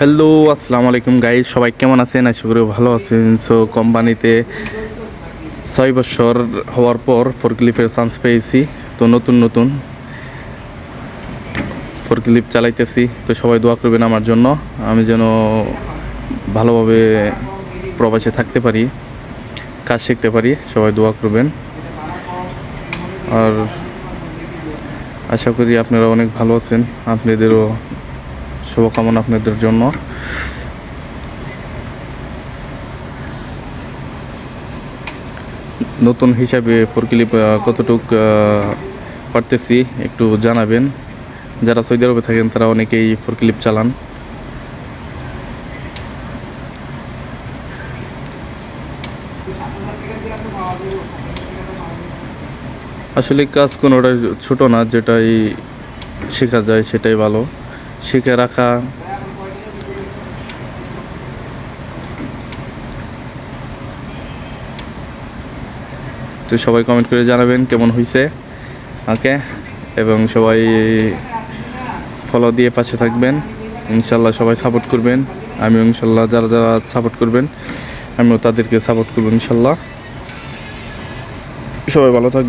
Hello আসসালামু আলাইকুম guys সবাই কেমন আছেন? আশা করি ভালো আছেন। সো কোম্পানিতে ছয় বছর হওয়ার পর ফোরক্লিপের চান্স পেয়েছি। তো নতুন নতুন ফোরক্লিপ চালাইতেছি। তো সবাই দোয়া করবেন আমার জন্য। আমি যেন ভালোভাবে প্রবাসে থাকতে পারি, কাজ শিখতে পারি। সবাই দোয়া করবেন। আর আশা করি আপনারা অনেক ভালো আছেন। আপনাদেরও শুভকামনা আপনাদের জন্য। নতুন হিসাবে ফোর ক্লিপ কতটুক পারতেছি একটু জানাবেন। যারা সৌদি আরবে থাকেন, তারা অনেকেই ফোর ক্লিপ চালান। আসলে কাজ কোনোটাই ছোট না, যেটাই শেখা যায় সেটাই ভালো। শিখে রাখা। তো সবাই কমেন্ট করে জানাবেন কেমন হয়েছে ওকে? এবং সবাই ফলো দিয়ে পাশে থাকবেন। ইনশাল্লাহ সবাই সাপোর্ট করবেন। আমিও ইনশাল্লাহ যারা যারা সাপোর্ট করবেন, আমিও তাদেরকে সাপোর্ট করব ইনশাল্লাহ সবাই ভালো থাকবেন।